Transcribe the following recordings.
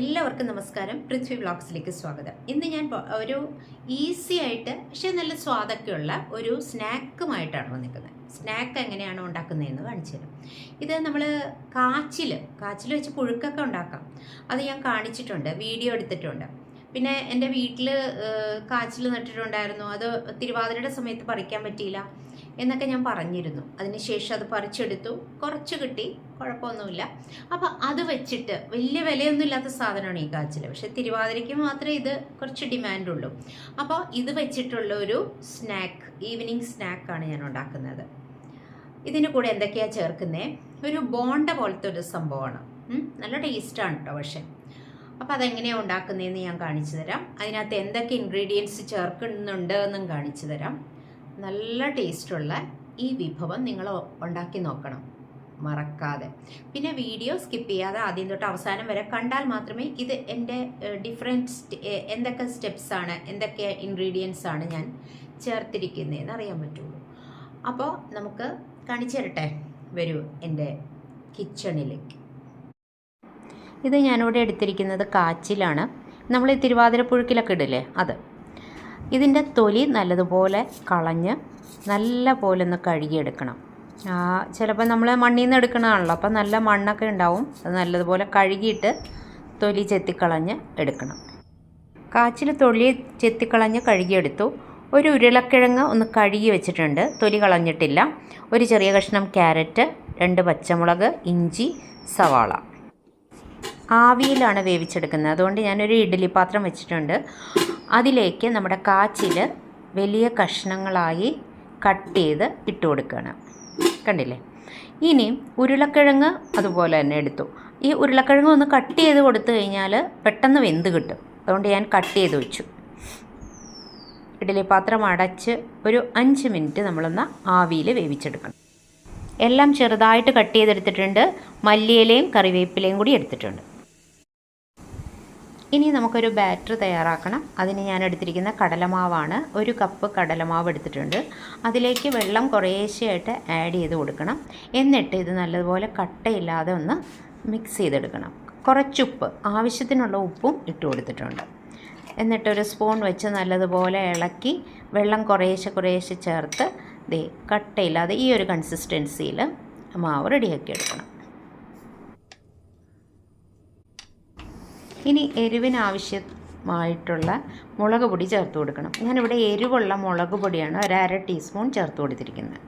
എല്ലാവർക്കും നമസ്കാരം. പൃഥ്വി വ്ളോഗ്സിലേക്ക് സ്വാഗതം. ഇന്ന് ഞാൻ ഒരു ഈസി ആയിട്ട് പക്ഷേ നല്ല സ്വാദൊക്കെയുള്ള ഒരു സ്നാക്കുമായിട്ടാണ് വന്നിരിക്കുന്നത്. സ്നാക്ക് എങ്ങനെയാണ് ഉണ്ടാക്കുന്നതെന്ന് കാണിച്ചു തരാം. ഇത് നമ്മൾ കാച്ചിൽ കാച്ചിൽ വെച്ച് പുഴുക്കൊക്കെ ഉണ്ടാക്കാം. അത് ഞാൻ കാണിച്ചിട്ടുണ്ട് വീഡിയോ എടുത്തിട്ടുണ്ട്. പിന്നെ എന്റെ വീട്ടിൽ കാച്ചിൽ നട്ടിട്ടുണ്ടായിരുന്നു. അത് തിരുവാതിരയുടെ സമയത്ത് പറിക്കാൻ പറ്റിയില്ല. എന്നൊക്കെ ഞാൻ പറഞ്ഞിരുന്നു. അതിനുശേഷം അത് പറിച്ചെടുത്തു. കുറച്ച് കിട്ടി. കുഴപ്പമൊന്നുമില്ല. അപ്പോൾ അത് വെച്ചിട്ട് വലിയ വിലയൊന്നും ഇല്ലാത്ത സാധനമാണ് ഈ കാച്ചിൽ പക്ഷേ തിരുവാതിരയ്ക്ക് മാത്രമേ ഇത് കുറച്ച് ഡിമാൻഡുള്ളൂ അപ്പോൾ ഇത് വെച്ചിട്ടുള്ള ഒരു സ്നാക്ക് ഈവനിങ് സ്നാക്കാണ് ഞാൻ ഉണ്ടാക്കുന്നത്. ഇതിന് കൂടെ എന്തൊക്കെയാണ് ചേർക്കുന്നത് ഒരു ബോണ്ട പോലത്തെ ഒരു സംഭവമാണ്. നല്ല ടേസ്റ്റാണ് കേട്ടോ പക്ഷേ. അപ്പോൾ അതെങ്ങനെയാണ് ഉണ്ടാക്കുന്നതെന്ന് ഞാൻ കാണിച്ചു തരാം. അതിനകത്ത് എന്തൊക്കെ ഇൻഗ്രീഡിയൻസ് ചേർക്കുന്നുണ്ട് എന്നും കാണിച്ചു തരാം. നല്ല ടേസ്റ്റുള്ള ഈ വിഭവം നിങ്ങൾ ഉണ്ടാക്കി നോക്കണം. മറക്കാതെ. പിന്നെ വീഡിയോ സ്കിപ്പ് ചെയ്യാതെ ആദ്യം തൊട്ട് അവസാനം വരെ കണ്ടാൽ മാത്രമേ ഇത് എന്റെ ഡിഫറെന്റ് എന്തൊക്കെ സ്റ്റെപ്സ് ആണ് എന്തൊക്കെ ഇൻഗ്രീഡിയൻസ് ആണ് ഞാൻ ചേർത്തിരിക്കുന്നതെന്ന് അറിയാൻ പറ്റുള്ളൂ. അപ്പോൾ നമുക്ക് കാണിച്ചു തരട്ടെ വരൂ എന്റെ കിച്ചണിലേക്ക് ഇത് ഞാനിവിടെ എടുത്തിരിക്കുന്നത് കാച്ചിലാണ്. നമ്മൾ ഈ തിരുവാതിരപ്പുഴുക്കിലൊക്കെ ഇടില്ലേ? അത്. ഇതിന്റെ തൊലി നല്ലതുപോലെ കളഞ്ഞ് നല്ല പോലെ ഒന്ന് കഴുകിയെടുക്കണം. ചിലപ്പോൾ നമ്മൾ മണ്ണിൽ നിന്ന് എടുക്കണതാണല്ലോ അപ്പോൾ നല്ല മണ്ണൊക്കെ ഉണ്ടാവും. അത് നല്ലതുപോലെ കഴുകിയിട്ട് തൊലി ചെത്തിക്കളഞ്ഞ് എടുക്കണം. കാച്ചിൽ തൊലി ചെത്തിക്കളഞ്ഞ് കഴുകിയെടുത്തു. ഒരു ഉരുളക്കിഴങ്ങ് ഒന്ന് കഴുകി വെച്ചിട്ടുണ്ട് തൊലി കളഞ്ഞിട്ടില്ല. ഒരു ചെറിയ കഷ്ണം ക്യാരറ്റ് രണ്ട് പച്ചമുളക് ഇഞ്ചി സവാള. ആവിയിലാണ് വേവിച്ചെടുക്കുന്നത്. അതുകൊണ്ട് ഞാനൊരു ഇഡ്ഡലി പാത്രം വെച്ചിട്ടുണ്ട്. അതിലേക്ക് നമ്മുടെ കാച്ചിൽ വലിയ കഷ്ണങ്ങളായി കട്ട് ചെയ്ത് ഇട്ട് കൊടുക്കുകയാണ് കണ്ടില്ലേ? ഇനി ഉരുളക്കിഴങ്ങ് അതുപോലെ തന്നെ എടുത്തു. ഈ ഉരുളക്കിഴങ്ങ് ഒന്ന് കട്ട് ചെയ്ത് കൊടുത്തു കഴിഞ്ഞാൽ പെട്ടെന്ന് വെന്ത് കിട്ടും. അതുകൊണ്ട് ഞാൻ കട്ട് ചെയ്ത് വെച്ചു. ഇഡലി പാത്രം അടച്ച് ഒരു അഞ്ച് മിനിറ്റ് നമ്മളൊന്ന് ആവിയിൽ വേവിച്ചെടുക്കണം. എല്ലാം ചെറുതായിട്ട് കട്ട് ചെയ്തെടുത്തിട്ടുണ്ട്. മല്ലിയിലയും കറിവേപ്പിലയും കൂടി എടുത്തിട്ടുണ്ട്. ഇനി നമുക്കൊരു ബാറ്റർ തയ്യാറാക്കണം. അതിന് ഞാൻ എടുത്തിരിക്കുന്ന കടലമാവാണ്. ഒരു കപ്പ് കടലമാവ് എടുത്തിട്ടുണ്ട്. അതിലേക്ക് വെള്ളം കുറേശ്ശെയായിട്ട് ആഡ് ചെയ്ത് കൊടുക്കണം. എന്നിട്ട് ഇത് നല്ലതുപോലെ കട്ടയില്ലാതെ ഒന്ന് മിക്സ് ചെയ്തെടുക്കണം. കുറച്ചുപ്പ് ആവശ്യത്തിനുള്ള ഉപ്പും ഇട്ട് കൊടുത്തിട്ടുണ്ട്. എന്നിട്ടൊരു സ്പൂൺ വെച്ച് നല്ലതുപോലെ ഇളക്കി വെള്ളം കുറേശ്ശെ കുറേശ്ശെ ചേർത്ത് ദേ കട്ടയില്ലാതെ ഈ ഒരു കൺസിസ്റ്റൻസിയിൽ മാവ് റെഡിയാക്കി എടുക്കണം. ഇനി എരിവിന് ആവശ്യമായിട്ടുള്ള മുളക് പൊടി ചേർത്ത് കൊടുക്കണം. ഞാനിവിടെ എരിവുള്ള മുളക് പൊടിയാണ് ഒരു അര ടീസ്പൂൺ ചേർത്ത് കൊടുത്തിരിക്കുന്നത്.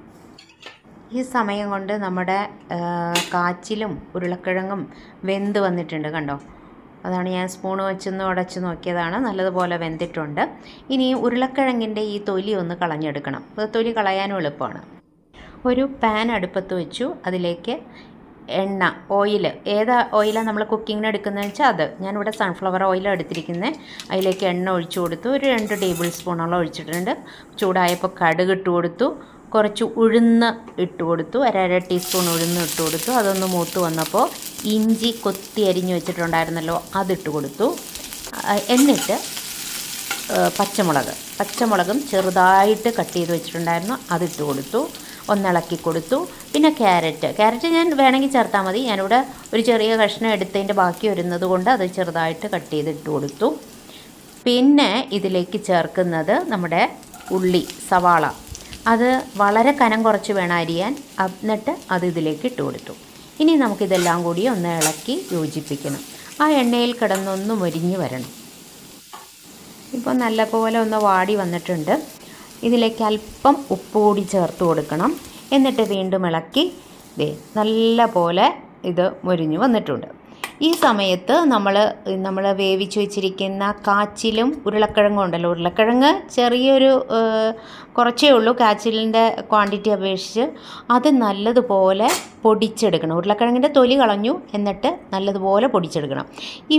ഈ സമയം കൊണ്ട് നമ്മുടെ കാച്ചിലും ഉരുളക്കിഴങ്ങും വെന്ത് വന്നിട്ടുണ്ട് കണ്ടോ? അതാണ് ഞാൻ സ്പൂൺ വെച്ചൊന്ന് ഉടച്ച് നോക്കിയതാണ്. നല്ലതുപോലെ വെന്തിട്ടുണ്ട്. ഇനി ഉരുളക്കിഴങ്ങിന്റെ ഈ തൊലി ഒന്ന് കളഞ്ഞെടുക്കണം. തൊലി കളയാനും എളുപ്പമാണ്. ഒരു പാൻ അടുപ്പത്ത് വെച്ചു. അതിലേക്ക് എണ്ണ ഓയിൽ ഏത് ഓയിലാണ് നമ്മൾ കുക്കിങ്ങിന് എടുക്കുന്നതെന്ന് വെച്ചാൽ അത്. ഞാനിവിടെ സൺഫ്ലവർ ഓയിൽ എടുത്തിരിക്കുന്നത് അതിലേക്ക് എണ്ണ ഒഴിച്ചു കൊടുത്തു. ഒരു രണ്ട് ടേബിൾ സ്പൂണോളം ഒഴിച്ചിട്ടുണ്ട്. ചൂടായപ്പോൾ കടുക് ഇട്ട് കൊടുത്തു. കുറച്ച് ഉഴുന്ന് ഇട്ട് കൊടുത്തു. അരര അര ടീസ്പൂൺ ഉഴുന്ന് ഇട്ട് കൊടുത്തു. അതൊന്ന് മൂത്ത് വന്നപ്പോൾ ഇഞ്ചി കൊത്തി അരിഞ്ഞ് വെച്ചിട്ടുണ്ടായിരുന്നല്ലോ അതിട്ട് കൊടുത്തു. എന്നിട്ട് പച്ചമുളക്. പച്ചമുളകും ചെറുതായിട്ട് കട്ട് ചെയ്ത് വെച്ചിട്ടുണ്ടായിരുന്നു അതിട്ട് കൊടുത്തു. ഒന്നിളക്കി കൊടുത്തു. പിന്നെ ക്യാരറ്റ്. ക്യാരറ്റ് ഞാൻ വേണമെങ്കിൽ ചേർത്താൽ മതി. ഞാനിവിടെ ഒരു ചെറിയ കഷ്ണം എടുത്തതിന്റെ ബാക്കി വരുന്നത് കൊണ്ട് അത് ചെറുതായിട്ട് കട്ട് ചെയ്തിട്ട് കൊടുത്തു. പിന്നെ ഇതിലേക്ക് ചേർക്കുന്നത് നമ്മുടെ ഉള്ളി സവാള. അത് വളരെ കനം കുറച്ച് വേണം അരിയാൻ. എന്നിട്ട് അത് ഇതിലേക്ക് ഇട്ട് കൊടുത്തു. ഇനി നമുക്കിതെല്ലാം കൂടി ഒന്ന് ഇളക്കി യോജിപ്പിക്കണം. ആ എണ്ണയിൽ കിടന്നൊന്ന് മൊരിഞ്ഞ് വരണം. ഇപ്പോൾ നല്ലപോലെ ഒന്ന് വാടി വന്നിട്ടുണ്ട്. ഇതിലേക്ക് അല്പം ഉപ്പ് കൂടി ചേർത്ത് കൊടുക്കണം. എന്നിട്ട് വീണ്ടും ഇളക്കി ദേ നല്ല പോലെ ഇത് മുരിഞ്ഞു വന്നിട്ടുണ്ട്. ഈ സമയത്ത് നമ്മൾ നമ്മൾ വേവിച്ച് വെച്ചിരിക്കുന്ന കാച്ചിലും ഉരുളക്കിഴങ്ങും ഉണ്ടല്ലോ. ഉരുളക്കിഴങ്ങ് ചെറിയൊരു കുറച്ചേ ഉള്ളൂ. കാച്ചിലിന്റെ ക്വാണ്ടിറ്റി അപേക്ഷിച്ച് അത് നല്ലതുപോലെ പൊടിച്ചെടുക്കണം. ഉരുളക്കിഴങ്ങിന്റെ തൊലി കളഞ്ഞു എന്നിട്ട് നല്ലതുപോലെ പൊടിച്ചെടുക്കണം.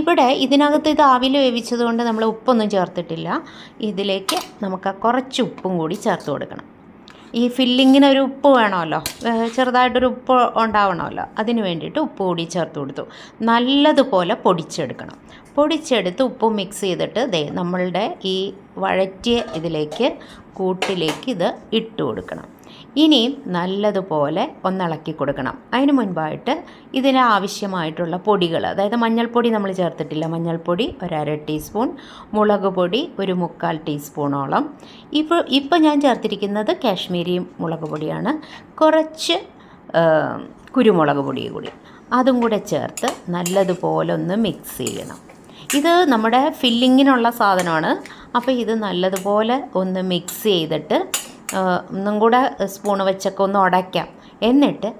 ഇവിടെ ഇതിനകത്ത് ഇത് ആവിൽ വേവിച്ചതുകൊണ്ട് നമ്മൾ ഉപ്പൊന്നും ചേർത്തിട്ടില്ല. ഇതിലേക്ക് നമുക്ക് കുറച്ച് ഉപ്പും കൂടി ചേർത്ത് കൊടുക്കണം. ഈ ഫില്ലിങ്ങിന് ഒരു ഉപ്പ് വേണമല്ലോ. ചെറുതായിട്ടൊരു ഉപ്പ് ഉണ്ടാവണമല്ലോ. അതിന് വേണ്ടിയിട്ട് ഉപ്പ് കൂടി ചേർത്ത് കൊടുത്തു. നല്ലതുപോലെ പൊടിച്ചെടുക്കണം. പൊടിച്ചെടുത്ത് ഉപ്പ് മിക്സ് ചെയ്തിട്ട് ദേ നമ്മളുടെ ഈ വഴറ്റിയ ഇതിലേക്ക് കൂട്ടിലേക്ക് ഇത് ഇട്ട് കൊടുക്കണം. ഇനിയും നല്ലതുപോലെ ഒന്നിളക്കി കൊടുക്കണം. അതിന് മുൻപായിട്ട് ഇതിന് ആവശ്യമായിട്ടുള്ള പൊടികൾ അതായത് മഞ്ഞൾപ്പൊടി നമ്മൾ ചേർത്തിട്ടില്ല. മഞ്ഞൾപ്പൊടി ഒരര ടീസ്പൂൺ മുളക് പൊടി ഒരു മുക്കാൽ ടീസ്പൂണോളം. ഇപ്പോൾ ഇപ്പോൾ ഞാൻ ചേർത്തിരിക്കുന്നത് കാശ്മീരി മുളക് പൊടിയാണ്. കുറച്ച് കുരുമുളക് പൊടി കൂടി. അതും കൂടെ ചേർത്ത് നല്ലതുപോലെ ഒന്ന് മിക്സ് ചെയ്യണം. ഇത് നമ്മുടെ ഫില്ലിങ്ങിനുള്ള സാധനമാണ്. അപ്പോൾ ഇത് നല്ലതുപോലെ ഒന്ന് മിക്സ് ചെയ്തിട്ട് ഒന്നും കൂടെ സ്പൂൺ വെച്ചൊക്കെ ഒന്ന് ഉടയ്ക്കാം എന്നിട്ട്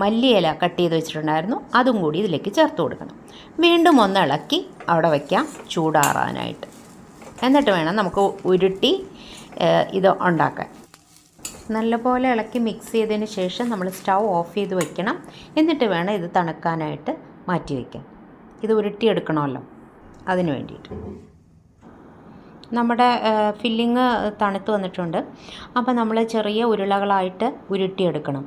മല്ലിയില കട്ട് ചെയ്ത് വെച്ചിട്ടുണ്ടായിരുന്നു. അതും കൂടി ഇതിലേക്ക് ചേർത്ത് കൊടുക്കണം. വീണ്ടും ഒന്ന് ഇളക്കി അവിടെ വയ്ക്കാം ചൂടാറാനായിട്ട്. എന്നിട്ട് വേണം നമുക്ക് ഉരുട്ടി ഇത് ഉണ്ടാക്കാൻ. നല്ലപോലെ ഇളക്കി മിക്സ് ചെയ്തതിന് ശേഷം നമ്മൾ സ്റ്റൗ ഓഫ് ചെയ്ത് വെക്കണം. എന്നിട്ട് വേണം ഇത് തണുക്കാനായിട്ട് മാറ്റി വയ്ക്കാൻ ഇത് ഉരുട്ടിയെടുക്കണമല്ലോ. അതിന് വേണ്ടിയിട്ട്. നമ്മുടെ ഫില്ലിങ് തണുത്ത് വന്നിട്ടുണ്ട്. അപ്പോൾ നമ്മൾ ചെറിയ ഉരുളകളായിട്ട് ഉരുട്ടിയെടുക്കണം.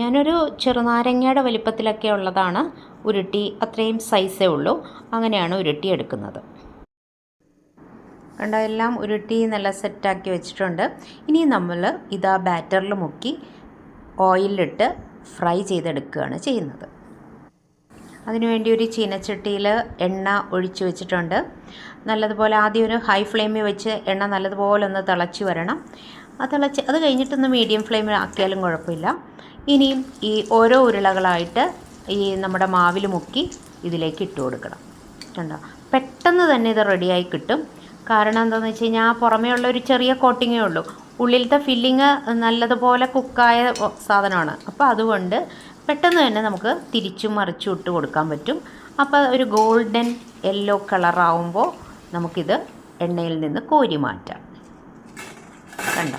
ഞാനൊരു ചെറുനാരങ്ങയുടെ വലിപ്പത്തിലൊക്കെ ഉള്ളതാണ് ഉരുട്ടി അത്രയും സൈസേ ഉള്ളൂ. അങ്ങനെയാണ് ഉരുട്ടിയെടുക്കുന്നത്. കണ്ടോ എല്ലാം ഉരുട്ടി നല്ല സെറ്റാക്കി വെച്ചിട്ടുണ്ട്. ഇനി നമ്മൾ ഇതാ ബാറ്ററിൽ മുക്കി ഓയിലിട്ട് ഫ്രൈ ചെയ്തെടുക്കുകയാണ് ചെയ്യുന്നത്. അതിനുവേണ്ടി ഒരു ചീനച്ചട്ടിയിൽ എണ്ണ ഒഴിച്ച് വെച്ചിട്ടുണ്ട്. നല്ലതുപോലെ ആദ്യം ഒരു ഹൈ ഫ്ലെയിമിൽ വെച്ച് എണ്ണ നല്ലതുപോലെ ഒന്ന് തിളച്ച് വരണം. അത് തിളച്ച് അത് കഴിഞ്ഞിട്ടൊന്ന് മീഡിയം ഫ്ലെയിമിൽ ആക്കിയാലും കുഴപ്പമില്ല. ഇനിയും ഈ ഓരോ ഉരുളകളായിട്ട് ഈ നമ്മുടെ മാവിൽ മുക്കി ഇതിലേക്ക് ഇട്ട് കൊടുക്കണം. കണ്ടോ? പെട്ടെന്ന് തന്നെ ഇത് റെഡിയായി കിട്ടും. കാരണം എന്താണെന്ന് വെച്ച് കഴിഞ്ഞാൽ ആ പുറമേ ഉള്ള ഒരു ചെറിയ കോട്ടിങ്ങേ ഉള്ളൂ. ഉള്ളിലത്തെ ഫില്ലിങ് നല്ലതുപോലെ കുക്കായ സാധനമാണ്. അപ്പോൾ അതുകൊണ്ട് പെട്ടെന്ന് തന്നെ നമുക്ക് തിരിച്ചും മറിച്ചും ഇട്ട് കൊടുക്കാൻ പറ്റും. അപ്പോൾ ഒരു ഗോൾഡൻ യെല്ലോ കളറാവുമ്പോൾ നമുക്കിത് എണ്ണയിൽ നിന്ന് കോരി മാറ്റാം. കണ്ടോ?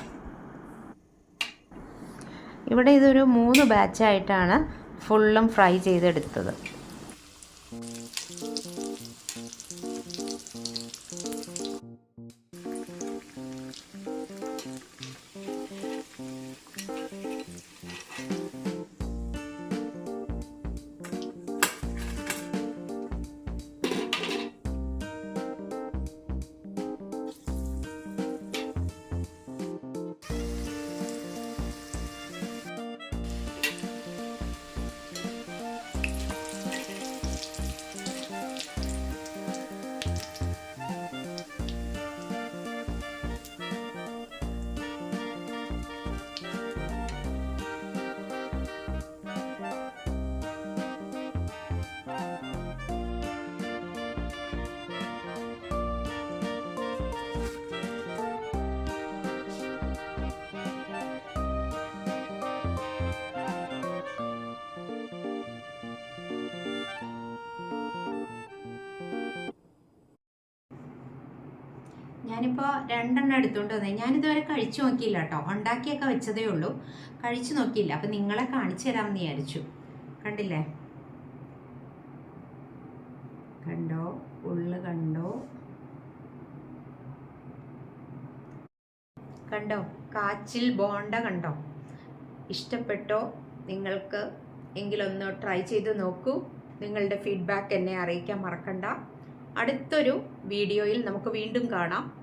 ഇവിടെ ഇതൊരു മൂന്ന് ബാച്ചായിട്ടാണ് ഫുള്ളും ഫ്രൈ ചെയ്തെടുത്തത്. ഞാനിപ്പോൾ രണ്ടെണ്ണം എടുത്തുകൊണ്ട് വന്നേ. ഞാനിതുവരെ കഴിച്ചു നോക്കിയില്ല കേട്ടോ. ഉണ്ടാക്കിയൊക്കെ വെച്ചതേ ഉള്ളൂ. കഴിച്ചു നോക്കിയില്ല. അപ്പം നിങ്ങളെ കാണിച്ചു തരാമെന്ന് വിചാരിച്ചു. കണ്ടില്ലേ? കണ്ടോ? ഉള്ളു കണ്ടോ? കണ്ടോ? കാച്ചിൽ ബോണ്ട കണ്ടോ? ഇഷ്ടപ്പെട്ടോ? നിങ്ങൾക്ക് എങ്കിലൊന്ന് ട്രൈ ചെയ്ത് നോക്കൂ. നിങ്ങളുടെ ഫീഡ്ബാക്ക് എന്നെ അറിയിക്കാൻ മറക്കണ്ട. അടുത്തൊരു വീഡിയോയിൽ നമുക്ക് വീണ്ടും കാണാം.